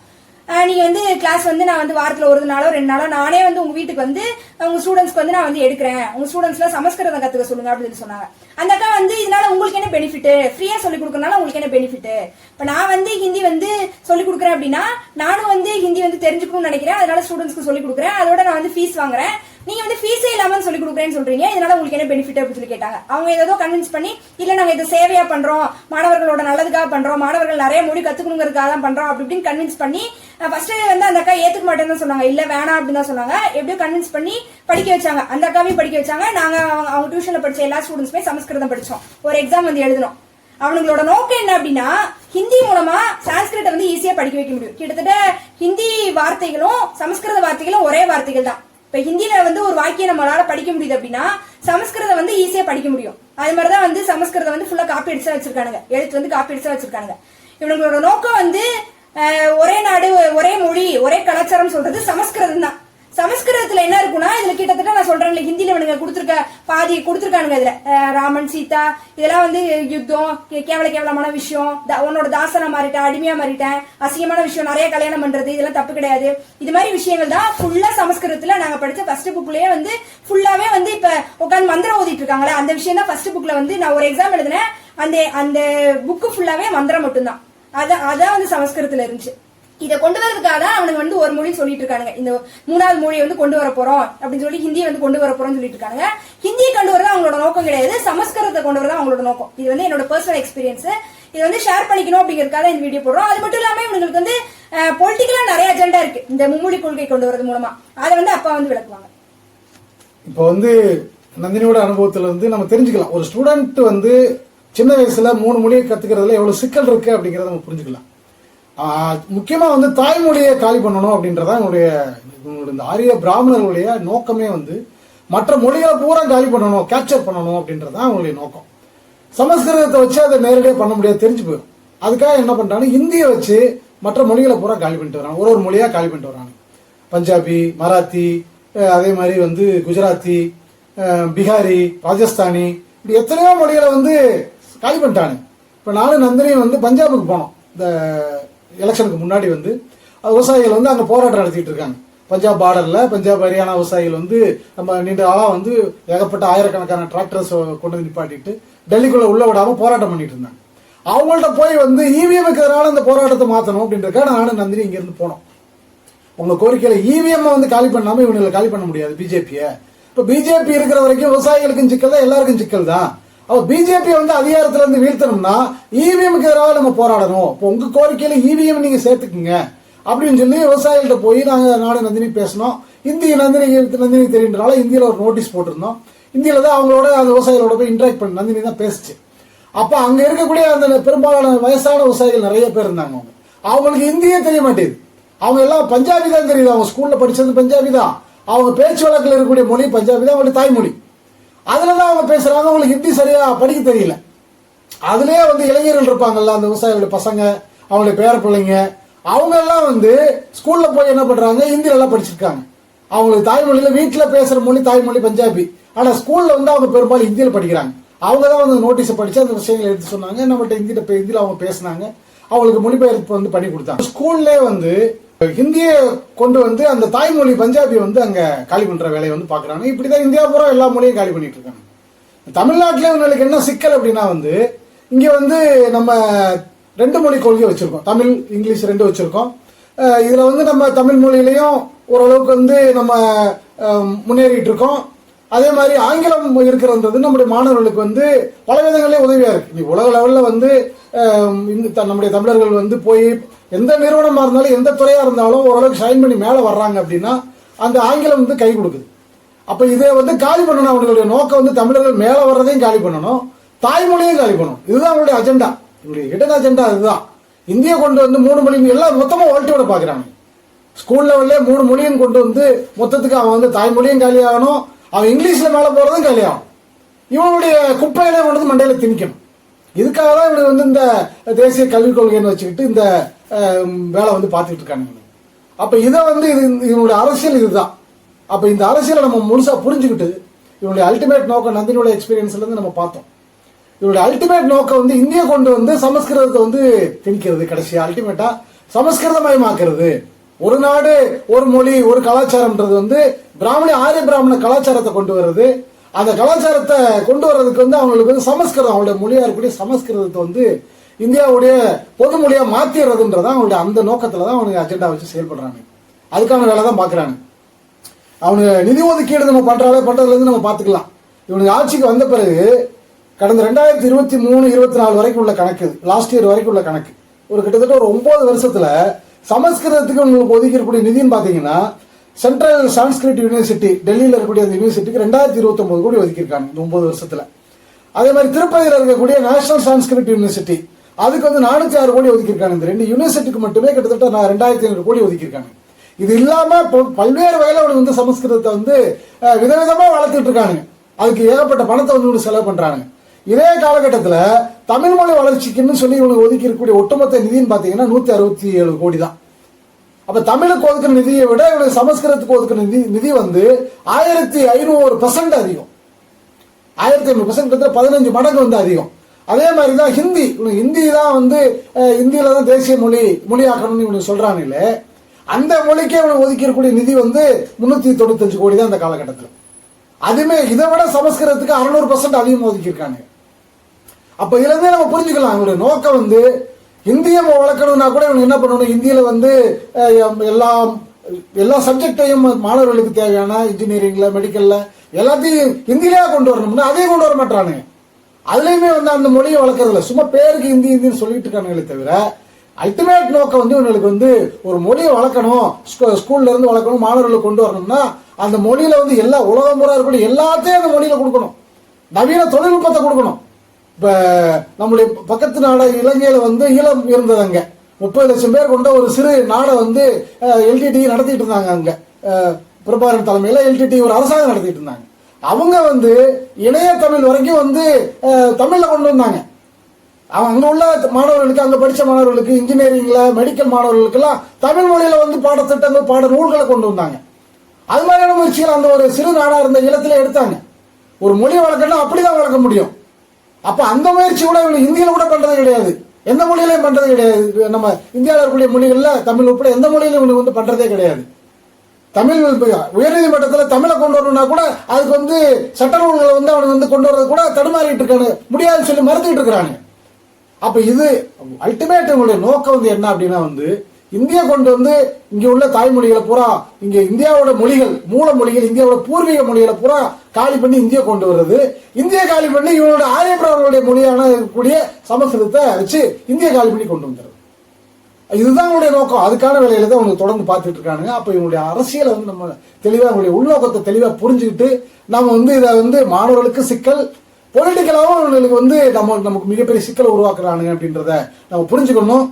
நீங்கள் நீங்க வந்து கிளாஸ் வந்து நான் வந்து வாரத்துல ஒரு நாளோ ரெண்டு நாளோ நானே வந்து உங்க வீட்டுக்கு வந்து உங்க ஸ்டூடெண்ட்ஸ்க்கு வந்து நான் வந்து எடுக்கிறேன். உங்க ஸ்டூடெண்ட்ஸ்லாம் சமஸ்கிருதம் கத்துக்க சொல்லுங்க அப்படின்னு சொன்னாங்க. அந்த அக்கா வந்து இதனால உங்களுக்கு என்ன பெனிஃபிட் ஃப்ரீயா சொல்லி கொடுக்கறனால உங்களுக்கு என்ன பெனிஃபிட் இப்ப நான் வந்து ஹிந்தி வந்து சொல்லி கொடுக்குறேன் அப்படின்னா நானும் வந்து ஹிந்தி வந்து தெரிஞ்சுக்கணும்னு நினைக்கிறேன். அதனால ஸ்டூடெண்ட்ஸ்க்கு சொல்லி கொடுக்குறேன். அதோட நான் வந்து ஃபீஸ் வாங்குறேன். நீங்க வந்து ஃபீஸே இல்லாம சொல்லி கொடுக்குறேன்னு சொல்றீங்க. இதனால உங்களுக்கு என்ன பெனிஃபிட் அப்படின்னு சொல்லி கேட்டாங்க. அவங்க ஏதோ கன்வின்ஸ் பண்ணி இல்ல நாங்க இதை சேவையா பண்றோம். மாணவர்களோட நல்லதுக்காக பண்றோம். மாணவர்கள் நிறைய மொழி கத்துக்கணுங்கிறதுக்காக தான் பண்றோம். அப்படி இப்படின்னு கன்வின்ஸ் பண்ணி ஃபர்ஸ்ட் வந்து அந்த அக்கா ஏத்துக்க மாட்டேன்னு சொன்னாங்க. இல்ல வேணாம் அப்படின்னு தான் சொன்னாங்க. எப்படியோ கன்வின்ஸ் பண்ணி படிக்க வச்சாங்க. அந்த அக்காவையும் படிக்க வச்சாங்க. நாங்க அவங்க அவங்க டியூஷன்ல படிச்ச எல்லா ஸ்டூடெண்ட்ஸுமே சமஸ்கிருதம் படிச்சோம். ஒரு எக்ஸாம் வந்து எழுதணும். அவனுங்களோட நோக்கம் என்ன அப்படின்னா ஹிந்தி மூலமா சான்ஸ்கிரிட்டை வந்து ஈஸியா படிக்க வைக்க முடியும். கிட்டத்தட்ட ஹிந்தி வார்த்தைகளும் சமஸ்கிருத வார்த்தைகளும் ஒரே வார்த்தைகள் தான். இப்ப ஹிந்தியில் வந்து ஒரு வாக்கியம் நம்மளால படிக்க முடியுது அப்படின்னா சமஸ்கிருதம் வந்து ஈஸியா படிக்க முடியும். அது மாதிரிதான் வந்து சமஸ்கிருதம் வந்து ஃபுல்லா காப்பி அடிச்சா வச்சிருக்கானுங்க. எழுத்து வந்து காப்பி அடிச்சா வச்சிருக்கானுங்க. இவங்களோட நோக்கம் வந்து ஒரே நாடு ஒரே மொழி ஒரே கலாச்சாரம் சொல்றது சமஸ்கிருதம் தான் சமஸ்கிருதத்துல என்ன இருக்கும்னா இதுல கிட்டத்தட்ட நான் சொல்றேன்ல ஹிந்தியில இவனுங்க கொடுத்துருக்க பாதி கொடுத்துருக்கானுங்க இதுல. ராமன் சீதா இதெல்லாம் வந்து யுத்தம் கேவல கேவலமான விஷயம். உன்னோட தாசனா மாறிட்டேன் அடிமையா மாறிட்டேன் அசிங்கமான விஷயம் நிறைய கல்யாணம் பண்றது இதெல்லாம் தப்பு கிடையாது. இது மாதிரி விஷயங்கள் தான் ஃபுல்லா சமஸ்கிருதத்துல நாங்க படிச்ச ஃபர்ஸ்ட் புக்லயே வந்து ஃபுல்லாவே வந்து இப்ப உட்காந்து மந்திரம் ஓதிட்டு இருக்காங்களே அந்த விஷயம் தான் ஃபர்ஸ்ட் புக்ல வந்து நான் ஒரு எக்ஸாம் எழுதினேன். அந்த அந்த புக்கு ஃபுல்லாவே மந்திரம் மட்டும்தான். அதான் அதான் வந்து சமஸ்கிருதத்துல இருந்துச்சு. இதை கொண்டு வரதுக்காக தான் அவனுங்க வந்து ஒரு மொழி சொல்லிட்டு இருக்கானுங்க. இந்த மூணாவது மொழியை வந்து கொண்டு வர போறோம் அப்படின்னு சொல்லி ஹிந்தியை வந்து கொண்டு வர போறோம்னு சொல்லிட்டு இருக்காங்க ஹிந்தியை கொண்டு வரது அவங்களோட நோக்கம் கிடையாது. சமஸ்கிருதத்தை கொண்டு வரது அவங்களோட நோக்கம். இது வந்து என்னோட பர்சனல் எக்ஸ்பீரியன்ஸ் இது வந்து ஷேர் பண்ணிக்கணும் அப்படிங்கறதுக்காக இந்த வீடியோ போடுறோம். அது மட்டும் இல்லாம இவங்களுக்கு வந்து பொலிட்டிக்கலா நிறைய அஜெண்டா இருக்கு. இந்த மும்மொழி கொள்கை கொண்டு வரது மூலமா. அதை வந்து அப்பா வந்து விளக்குவாங்க. இப்போ வந்து நந்தினியோட அனுபவத்துல வந்து நம்ம தெரிஞ்சுக்கலாம். ஒரு ஸ்டூடெண்ட் வந்து சின்ன வயசுல மூணு மொழியை கத்துக்கிறதுல எவ்வளவு சிக்கல் இருக்கு அப்படிங்கறத நம்ம புரிஞ்சுக்கலாம். முக்கியமாக வந்து தாய்மொழியை காலி பண்ணணும் அப்படின்றதான் என்னுடைய இவங்களுடைய இந்த ஆரிய பிராமணர்களுடைய நோக்கமே வந்து மற்ற மொழிகளை பூரா காலி பண்ணணும் கேப்சர் பண்ணணும் அப்படின்றதான் அவங்களுடைய நோக்கம். சமஸ்கிருதத்தை வச்சு அதை நேரடியாக பண்ண முடியாது தெரிஞ்சு போயிடும். அதுக்காக என்ன பண்ணுறாங்க இந்தியை வச்சு மற்ற மொழிகளை பூரா காலி பண்ணிட்டு வராங்க. ஒரு ஒரு மொழியாக காலி பண்ணிட்டு வராங்க. பஞ்சாபி மராத்தி அதே மாதிரி வந்து குஜராத்தி பீகாரி ராஜஸ்தானி இப்படி எத்தனையோ மொழிகளை வந்து காலி பண்ணிட்டாங்க இப்போ நானும் நந்தினியும் வந்து பஞ்சாபுக்கு போனோம். இந்த எலெக்ஷனுக்கு முன்னாடி வந்து விவசாயிகள் வந்து அங்கே போராட்டம் நடத்திட்டு இருக்காங்க. பஞ்சாப் பார்டரில் பஞ்சாப் ஹரியானா விவசாயிகள் வந்து நம்ம நீண்ட ஆளாக வந்து ஏகப்பட்ட ஆயிரக்கணக்கான டிராக்டர்ஸ் கொண்டு வந்து நிப்பாட்டிட்டு டெல்லிக்குள்ளே உள்ள விடாம போராட்டம் பண்ணிட்டு இருந்தாங்க. அவங்கள்ட்ட போய் வந்து இவிஎம்க்கு எதிரான இந்த போராட்டத்தை மாற்றணும் அப்படின்றக்காக நானும் நந்தினி இங்கேருந்து போனோம். உங்கள் கோரிக்கையில் இவிஎம் வந்து காலி பண்ணாமல் இவங்களை காலி பண்ண முடியாது பிஜேபியை இப்போ பிஜேபி இருக்கிற வரைக்கும் விவசாயிகளுக்கும் சிக்கல் தான் எல்லாருக்கும் சிக்கல் தான். அப்போ பிஜேபி வந்து அதிகாரத்துல இருந்து வீழ்த்தணும்னா இவிஎம்க்கு எதிராக நம்ம போராடணும். இப்போ உங்க கோரிக்கையில இவிஎம் நீங்க சேர்த்துக்குங்க. அப்படின்னு சொல்லி விவசாயிகள்கிட்ட போய் நாங்கள் நாடு நந்தினி பேசினோம். இந்திய நந்தினி நந்தினி தெரியுன்றனால இந்தியில ஒரு நோட்டீஸ் போட்டிருந்தோம். இந்தியில தான் அவங்களோட அந்த விவசாயிகளோட போய் இன்ட்ராக்ட் பண்ணி நந்தினி தான் பேசுச்சு. அப்போ அங்க இருக்கக்கூடிய அந்த பெரும்பாலான வயசான விவசாயிகள் நிறைய பேர் இருந்தாங்க அவங்க. அவங்களுக்கு இந்தியே தெரிய மாட்டேங்குது. அவங்க எல்லாம் பஞ்சாபி தான் தெரியுது. அவங்க ஸ்கூல்ல படிச்சது பஞ்சாபி தான். அவங்க பேச்சு வழக்கில் இருக்கக்கூடிய மொழி பஞ்சாபி தான். அவங்களுடைய தாய்மொழி. அதில் தான் அவங்க பேசுகிறாங்க அவங்களுக்கு ஹிந்தி சரியாக படிக்க தெரியல. அதுலேயே வந்து இளைஞர்கள் இருப்பாங்கல்ல அந்த விவசாயிகளுடைய பசங்க அவங்களுடைய பேர பிள்ளைங்க அவங்க எல்லாம் வந்து ஸ்கூலில் போய் என்ன பண்ணுறாங்க ஹிந்தில படிச்சிருக்காங்க. அவங்களுக்கு தாய்மொழியில் வீட்டில் பேசுகிற மொழி தாய்மொழி பஞ்சாபி. ஆனால் ஸ்கூலில் வந்து அவங்க பெரும்பாலும் ஹிந்தியில் படிக்கிறாங்க. அவங்க தான் வந்து நோட்டீஸை படித்து அந்த விஷயங்களை எடுத்து சொன்னாங்க. நம்மகிட்ட ஹிந்தியில ஹிந்தியில் ஹிந்தியில அவங்க பேசினாங்க. அவங்களுக்கு மொழிபெயர்ப்பு வந்து பண்ணி கொடுத்தாங்க. ஸ்கூல்லே வந்து ஹிந்தியை கொண்டு வந்து அந்த தாய்மொழி பஞ்சாபி வந்து அங்கே காலி பண்ணுற வேலையை வந்து பார்க்குறாங்க இப்படி தான் இந்தியா பூரா எல்லா மொழியும் காலி பண்ணிட்டு இருக்காங்க. தமிழ்நாட்டில் உங்களுக்கு என்ன சிக்கல் அப்படின்னா வந்து இங்கே வந்து நம்ம ரெண்டு மொழி கொள்கை வச்சுருக்கோம். தமிழ் இங்கிலீஷ் ரெண்டு வச்சுருக்கோம். இதில் வந்து நம்ம தமிழ் மொழியிலையும் ஓரளவுக்கு வந்து நம்ம முன்னேறிட்டு இருக்கோம். அதே மாதிரி ஆங்கிலம் இருக்கிறன்றது நம்முடைய மாணவர்களுக்கு வந்து பல விதங்களே உதவியாக இருக்குது நீ உலக லெவலில் வந்து இந்த த- நம்முடைய தமிழர்கள் வந்து போய் எந்த நிறுவனமாக இருந்தாலும் எந்த துறையாக இருந்தாலும் ஓரளவுக்கு ஷைன் பண்ணி மேலே வர்றாங்க அப்படின்னா அந்த ஆங்கிலம் வந்து கை கொடுக்குது. அப்போ இதை வந்து காலி பண்ணணும் அவங்களுடைய நோக்கம் வந்து தமிழர்கள் மேலே வர்றதையும் காலி பண்ணணும் தாய்மொழியும் காலி பண்ணணும். இதுதான் அவங்களுடைய அஜெண்டா இவங்களுடைய ஹிடன் அஜெண்டா இதுதான். இந்தியா கொண்டு வந்து மூணு மொழி எல்லாம் மொத்தமாக ஓல்ட்டி விட பார்க்குறாங்க ஸ்கூல் லெவல்லே மூணு மொழியும் கொண்டு வந்து மொத்தத்துக்கு அவன் வந்து தாய்மொழியும் காலி ஆகணும் அவன் இங்கிலீஷில் மேலே போகிறதும் கல்யாணம். இவனுடைய குப்பையில கொண்டு வந்து மண்டையில திணிக்கணும் இதுக்காக தான் இவனுக்கு வந்து இந்த தேசிய கல்விக் கொள்கைன்னு வச்சுக்கிட்டு இந்த வேலை வந்து பார்த்துக்கிட்டு இருக்கானுங்க அப்போ இதை வந்து இது இவனுடைய அரசியல் இதுதான். அப்போ இந்த அரசியலை நம்ம முழுசாக புரிஞ்சுக்கிட்டு இவனுடைய அல்டிமேட் நோக்கம் நந்தினியோட எக்ஸ்பீரியன்ஸ்லேருந்து நம்ம பார்த்தோம். இவனுடைய அல்டிமேட் நோக்கம் வந்து இந்திய கொண்டு வந்து சமஸ்கிருதத்தை வந்து திணிக்கிறது கடைசியாக அல்டிமேட்டாக சமஸ்கிருதமயமாக்குறது. ஒரு நாடு ஒரு மொழி ஒரு கலாச்சாரம்ன்றது வந்து பிராமணி ஆரிய பிராமண கலாச்சாரத்தை கொண்டு வர்றது அந்த கலாச்சாரத்தை கொண்டு வர்றதுக்கு வந்து அவங்களுக்கு வந்து சமஸ்கிருதம் அவங்களுடைய மொழியா இருக்கக்கூடிய சமஸ்கிருதத்தை வந்து இந்தியாவுடைய பொது மொழியா மாத்திடுறதுன்றதான் அவங்களுடைய அந்த நோக்கத்துல தான் அவனுக்கு அஜெண்டா வச்சு செயல்படுறாங்க. அதுக்கான வேலை தான் பாக்குறாங்க. அவனுக்கு நிதி ஒதுக்கீடு நம்ம பண்றாலே பண்றதுல நம்ம பார்த்துக்கலாம் இவனுக்கு ஆட்சிக்கு வந்த பிறகு கடந்த ரெண்டாயிரத்தி இருபத்தி மூணு இருபத்தி நாலு வரைக்கும் உள்ள கணக்கு லாஸ்ட் இயர் வரைக்கும் உள்ள கணக்கு. ஒரு கிட்டத்தட்ட ஒரு ஒன்பது வருஷத்துல சமஸ்கிருதத்துக்கு உங்களுக்கு ஒதுக்கக்கூடிய நிதின்னு பார்த்தீங்கன்னா சென்ட்ரல் சான்ஸ்கிரிட் யூனிவர்சிட்டி டெல்லியில் இருக்கக்கூடிய அந்த யூனிவர்சிட்டிக்கு ரெண்டாயிரத்தி இருபத்தொம்போது கோடி ஒதுக்கியிருக்காங்க இந்த ஒன்பது வருஷத்தில். அதே மாதிரி திருப்பதியில் இருக்கக்கூடிய நேஷனல் சான்ஸ்கிரிட் யூனிவர்சிட்டி அதுக்கு வந்து நானூற்றி ஆறு கோடி ஒதுக்கியிருக்காங்க. இந்த ரெண்டு யூனிவர்சிட்டிக்கு மட்டுமே கிட்டத்தட்ட நான் ரெண்டாயிரத்தி ஐநூறு கோடி ஒதுக்கியிருக்காங்க. இது இல்லாமல் பல்வேறு வகையில் அவனுக்கு வந்து சமஸ்கிருதத்தை வந்து விதவிதமாக வளர்த்துட்டு இருக்காங்க. அதுக்கு ஏகப்பட்ட பணத்தை வந்து செலவு பண்ணுறாங்க இதே காலகட்டத்தில் தமிழ் மொழி வளர்ச்சிக்குன்னு சொல்லி இவனுக்கு ஒதுக்கி இருக்கக்கூடிய ஒட்டுமொத்த நிதின்னு பார்த்தீங்கன்னா நூற்றி அறுபத்தி ஏழு கோடி தான் அப்போ தமிழுக்கு ஒதுக்குற நிதியை விட இவனுக்கு சமஸ்கிருதத்துக்கு ஒதுக்குற நிதி நிதி வந்து ஆயிரத்தி ஐநூறு பர்சன்ட் அதிகம். ஆயிரத்தி ஐநூறு பர்சன்ட் பதினஞ்சு மடங்கு வந்து அதிகம். அதே மாதிரி தான் ஹிந்தி. இவனுக்கு ஹிந்தி தான் வந்து இந்தியில தான் தேசிய மொழி மொழியாக்கணும்னு இவனுக்கு சொல்றானுங்களே அந்த மொழிக்கே இவனுக்கு ஒதுக்கக்கூடிய நிதி வந்து முன்னூத்தி தொண்ணூத்தஞ்சு கோடி தான் அந்த காலகட்டத்தில். அதுமே இதை விட சமஸ்கிருதத்துக்கு அறுநூறு பர்சன்ட் அதிகமாக ஒதுக்கியிருக்காங்க அப்ப இதுல இருந்தே நம்ம புரிஞ்சுக்கலாம். அவங்களுடைய நோக்கம் வந்து இந்திய வளர்க்கணும்னா கூட இவங்க என்ன பண்ணணும்? இந்தியில வந்து எல்லா எல்லா சப்ஜெக்டையும் மாணவர்களுக்கு தேவையான இன்ஜினியரிங்ல மெடிக்கல்ல எல்லாத்தையும் இந்தியிலேயே கொண்டு வரணும்னா அதையும் கொண்டு வர மாட்டானுங்க அதுலயுமே வந்து அந்த மொழியை வளர்க்கறதில்ல. சும்மா பேருக்கு ஹிந்தி இந்தின்னு சொல்லிட்டு இருக்கானுங்களே தவிர அல்டிமேட் நோக்கம் வந்து இவங்களுக்கு வந்து ஒரு மொழியை வளர்க்கணும் ஸ்கூல்ல இருந்து வளர்க்கணும் மாணவர்களை கொண்டு வரணும்னா அந்த மொழியில வந்து எல்லா உலகம் பூரா இருக்கக்கூடிய எல்லாத்தையும் அந்த மொழியில கொடுக்கணும். நவீன தொழில்நுட்பத்தை கொடுக்கணும். இப்போ நம்முடைய பக்கத்து நாடு இலங்கையில் வந்து ஈழம் இருந்தது அங்கே. முப்பது லட்சம் பேர் கொண்ட ஒரு சிறு நாடை வந்து எல்டிடி நடத்திட்டு இருந்தாங்க அங்கே. பிரபாகரன் தலைமையில் எல்டிடி ஒரு அரசாங்கம் நடத்திட்டு இருந்தாங்க. அவங்க வந்து இணைய தமிழ் வரைக்கும் வந்து தமிழில் கொண்டு வந்தாங்க. அவங்க அங்கே உள்ள மாணவர்களுக்கு அங்கே படித்த மாணவர்களுக்கு இன்ஜினியரிங்கில் மெடிக்கல் மாணவர்களுக்கெல்லாம் தமிழ் மொழியில் வந்து பாடத்திட்டங்கள் பாட நூல்களை கொண்டு வந்தாங்க. அது மாதிரியான முயற்சிகள் அந்த ஒரு சிறு நாடாக இருந்த ஈழத்துல எடுத்தாங்க. ஒரு மொழியை வளர்க்கணும் அப்படிதான் வளர்க்க முடியும். அப்ப அந்த முயற்சி கூட இவங்க இந்தியில கூட பண்றது கிடையாது. எந்த மொழியிலையும் பண்றது கிடையாது. நம்ம இந்தியாவில் இருக்கக்கூடிய மொழிகள்ல தமிழ் உட்பட எந்த மொழியிலும் இவனுக்கு வந்து பண்றதே கிடையாது. தமிழ் உயர்நீதிமன்றத்தில் தமிழை கொண்டு வரணும்னா கூட அதுக்கு வந்து சட்ட நூல்களை வந்து அவனுக்கு வந்து கொண்டு வரது கூட தடுமாறிட்டு இருக்கானு முடியாதுன்னு சொல்லி மறுத்துக்கிட்டு இருக்கிறாங்க அப்ப இது அல்டிமேட் உங்களுடைய நோக்கம் வந்து என்ன அப்படின்னா வந்து இந்தியா கொண்டு வந்து இங்கே உள்ள தாய்மொழிகளை பூரா இங்கே இந்தியாவோட மொழிகள் மூல மொழிகள் இந்தியாவோட பூர்வீக மொழிகளை பூரா காலி பண்ணி இந்தியா கொண்டு வருது. இந்திய காலி பண்ணி இவங்களோட ஆரியப்பிரவர்களுடைய மொழியான இருக்கக்கூடிய சமஸ்கிருதத்தை வச்சு இந்திய காலி பண்ணி கொண்டு வந்துடுறது இதுதான் அவங்களுடைய நோக்கம். அதுக்கான வேலையில தான் அவங்க தொடர்ந்து பார்த்துட்டு இருக்கானுங்க. அப்போ இவங்களுடைய அரசியலை வந்து நம்ம தெளிவாக அவங்களுடைய உள்நோக்கத்தை தெளிவாக புரிஞ்சுக்கிட்டு நம்ம வந்து இதை வந்து மாணவர்களுக்கு சிக்கல் பொலிட்டிக்கலாகவும் அவங்களுக்கு வந்து நம்ம நமக்கு மிகப்பெரிய சிக்கலை உருவாக்குறானுங்க அப்படின்றத நம்ம புரிஞ்சுக்கணும்.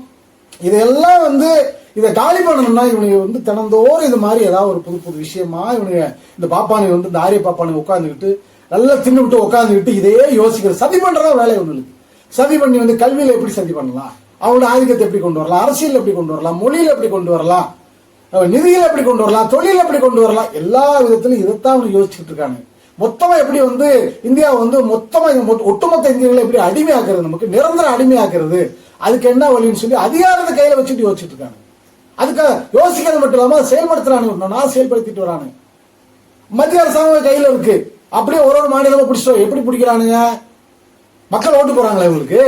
இதெல்லாம் வந்து இதை காலி பண்ணணும்னா இவனுக்கு வந்து தினந்தோறும் இது மாதிரி ஏதாவது ஒரு புது புது விஷயமா இவனுங்க இந்த பாப்பானை வந்து இந்த ஆரிய பாப்பானை உட்காந்துக்கிட்டு நல்லா தின்னு விட்டு உட்காந்துக்கிட்டு இதே யோசிக்கிறது சதி பண்றதா வேலை இவனுக்கு சதி பண்ணி வந்து கல்வியில எப்படி சதி பண்ணலாம்? அவனோட ஆதிக்கத்தை எப்படி கொண்டு வரலாம்? அரசியல் எப்படி கொண்டு வரலாம்? மொழியில எப்படி கொண்டு வரலாம்? அஹ் நிதியில எப்படி கொண்டு வரலாம்? தொழில் எப்படி கொண்டு வரலாம்? எல்லா விதத்திலும் இதைத்தான் அவங்க யோசிச்சுட்டு இருக்காங்க மொத்தமா எப்படி வந்து இந்தியா வந்து மொத்தமா மொத்த- ஒட்டுமொத்த இந்தியர்களை எப்படி அடிமையாக்குறது? நமக்கு நிரந்தர அடிமையாக்குறது. அதுக்கு என்ன வழின்னு சொல்லி அதிகாரத்தை கையில வச்சுட்டு யோசிச்சுட்டு இருக்காங்க. அதுக்காக யோசிக்கிறது மட்டும் இல்லாம செயல்படுத்துறானு நான் செயல்படுத்திட்டு வரானுங்க மத்திய அரசாங்கம் கையில இருக்கு. அப்படியே ஒரு ஒரு மாநிலமா பிடிச்சிட்டோம் எப்படி பிடிக்கிறானுங்க? மக்கள் ஓட்டு போறாங்களா இவங்களுக்கு?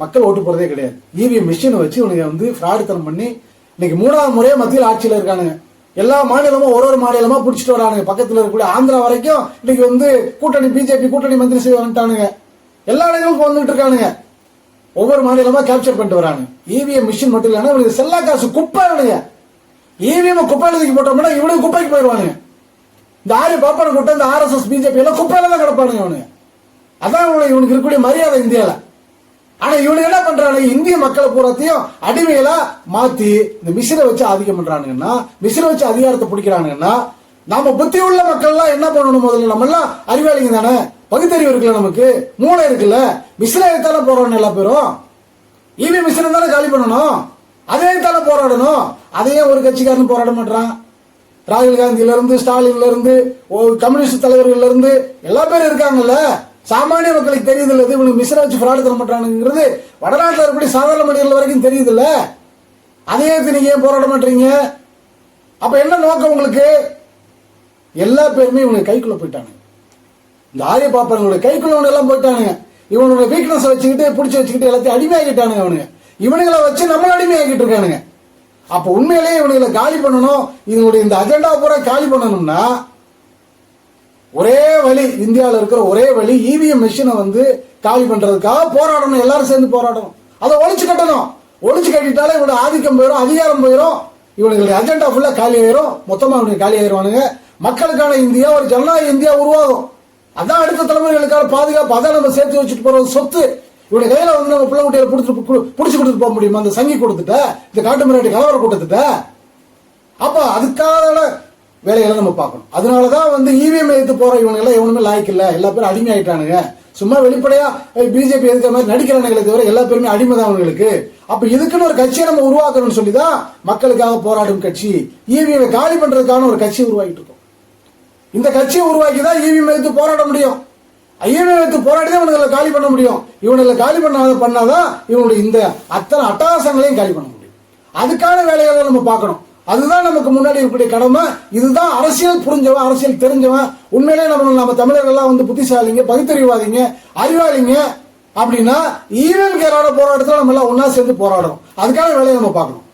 மக்கள் ஓட்டு போறதே கிடையாது. இவிஎம் மிஷினை வச்சு இவனுங்க வந்து ஃப்ராடுத்தனம் பண்ணி இன்னைக்கு மூணாவது முறையே மத்தியில் ஆட்சியில் இருக்கானுங்க. எல்லா மாநிலமும் ஒரு ஒரு மாநிலமா பிடிச்சிட்டு வரானுங்க. பக்கத்தில் இருக்கக்கூடிய ஆந்திரா வரைக்கும் இன்னைக்கு வந்து கூட்டணி பிஜேபி கூட்டணி மந்திரி செய்ய வந்துட்டானுங்க. எல்லா இடங்களுக்கும் வந்துட்டு இருக்கானுங்க. ஒவ்வொரு மாநிலமா கேப்சர் பண்ணிட்டு வராங்க இவிஎம் மிஷின் மட்டும் இல்லைன்னா இவனுக்கு செல்லா காசு குப்பை இவனுங்க இவிஎம் குப்பை எழுதிக்கு போட்டோம்னா இவனுக்கு குப்பைக்கு போயிடுவானுங்க. இந்த ஆரிய பாப்பான கூட்டம் இந்த ஆர்எஸ்எஸ் பிஜேபி எல்லாம் குப்பையில தான் கிடப்பானுங்க இவனுங்க. அதான் இவனுக்கு இவனுக்கு இருக்கக்கூடிய மரியாதை இந்தியால. ஆனா இவனுக்கு என்ன பண்றானுங்க? இந்திய மக்களை பூராத்தையும் அடிமைகளா மாத்தி இந்த மிஷினை வச்சு ஆதிக்கம் பண்றானுங்கன்னா மிஷினை வச்சு அதிகாரத்தை பிடிக்கிறானுங்கன்னா நாம புத்தி உள்ள மக்கள் எல்லாம் என்ன பண்ணணும் முதல்ல? நம்ம எல்லாம் அறிவாளிங்க தானே? பகுத்தறிவு இருக்குல்ல நமக்கு மூளை இருக்குல்ல? மிஷினை தானே போராடணும் எல்லா பேரும். இவி மிஷினை தானே காலி பண்ணணும். அதே தானே போராடணும். அதையே ஒரு கட்சிக்காரன் போராட மாட்டான் ராகுல் காந்தியில இருந்து ஸ்டாலின்ல இருந்து கம்யூனிஸ்ட் தலைவர்கள்ல இருந்து எல்லா பேரும் இருக்காங்கல்ல? சாமானிய மக்களுக்கு தெரியுது இல்ல இவனுக்கு மிஷினை வச்சு ஃப்ராடு தர மாட்டானுங்கிறது வடநாட்டில் இருக்கக்கூடிய சாதாரண மனிதர்கள் வரைக்கும் தெரியுது இல்ல அதையே நீங்க ஏன் போராட மாட்டீங்க அப்ப என்ன நோக்கம் உங்களுக்கு? எல்லா பேருமே இவங்க கைக்குள்ள போயிட்டாங்க இந்த ஆரிய பாப்பனுடைய கைக்குள்ள எல்லாம் போயிட்டானுங்க. இவனோட வீக்னஸ் வச்சுக்கிட்டு பிடிச்சி வச்சுக்கிட்டு எல்லாத்தையும் அடிமையாகிட்டானுங்க அவனுங்க இவனுங்களை வச்சு நம்மள அடிமையாகிட்டு இருக்கானுங்க. அப்ப உண்மையிலேயே இவனுங்களை காலி பண்ணணும். இவனுடைய இந்த அஜெண்டா பூரா காலி பண்ணணும்னா ஒரே வழி இந்தியாவில் இருக்கிற ஒரே வழி இவிஎம் மிஷினை வந்து காலி பண்றதுக்காக போராடணும். எல்லாரும் சேர்ந்து போராடணும். அதை ஒழிச்சு கட்டணும். ஒழிச்சு கட்டிட்டாலே இவனோட ஆதிக்கம் போயிடும் அதிகாரம் போயிடும் இவனுடைய அஜெண்டா ஃபுல்லா காலி ஆயிரும். மொத்தமா இவனுக்கு காலி ஆயிருவானுங்க. மக்களுக்கான இந்தியா ஒரு ஜனநாயக இந்தியா உருவாகும். அதான் அடுத்த தலைமுறைகளுக்கான பாதுகாப்பு அதான் நம்ம சேர்த்து வச்சுட்டு போற சொத்து. இவருடைய கையில வந்து நம்ம பிள்ளை குட்டியில புடிச்சு புடிச்சு கொடுத்துட்டு போக முடியுமா? அந்த சங்கி கொடுத்துட்ட இந்த காட்டு மிராட்டி கலவர கூட்டத்திட்ட? அப்ப அதுக்கான வேலைகளை நம்ம பார்க்கணும். அதனாலதான் வந்து இவிஎம் எடுத்து போற இவங்க எல்லாம் எவனுமே லாய்க்கு இல்ல. எல்லா பேரும் அடிமை ஆயிட்டானுங்க சும்மா வெளிப்படையா பிஜேபி எதுக்கிற மாதிரி நடிக்கிறானுங்களே தவிர எல்லா பேருமே அடிமை தான் அவங்களுக்கு. அப்ப இதுக்குன்னு ஒரு கட்சியை நம்ம உருவாக்கணும்னு சொல்லி தான் மக்களுக்காக போராடும் கட்சி. இவிஎம் காலி பண்றதுக்கான ஒரு கட்சி உருவாக்கிட்டு இருக்கோம். இந்த கட்சியை உருவாக்கி தான் இவிஎம் எடுத்து போராட முடியும். இவிஎம் எடுத்து போராடி தான் இவனுங்களை காலி பண்ண முடியும். இவனுங்களை காலி பண்ணாத பண்ணாதான் இவனுடைய இந்த அத்தனை அட்டகாசங்களையும் காலி பண்ண முடியும். அதுக்கான வேலைகளை நம்ம பார்க்கணும். அதுதான் நமக்கு முன்னாடி இருக்கக்கூடிய கடமை. இதுதான் அரசியல் புரிஞ்சவன் அரசியல் தெரிஞ்சவன். உண்மையிலே நம்ம நம்ம தமிழர்கள்லாம் வந்து புத்திசாலிங்க பகுத்தறிவாதிங்க அறிவாளிங்க அப்படின்னா ஈவன் கேரான போராட்டத்தில் நம்ம எல்லாம் ஒன்னா சேர்ந்து போராடணும் அதுக்கான வேலையை நம்ம பார்க்கணும்.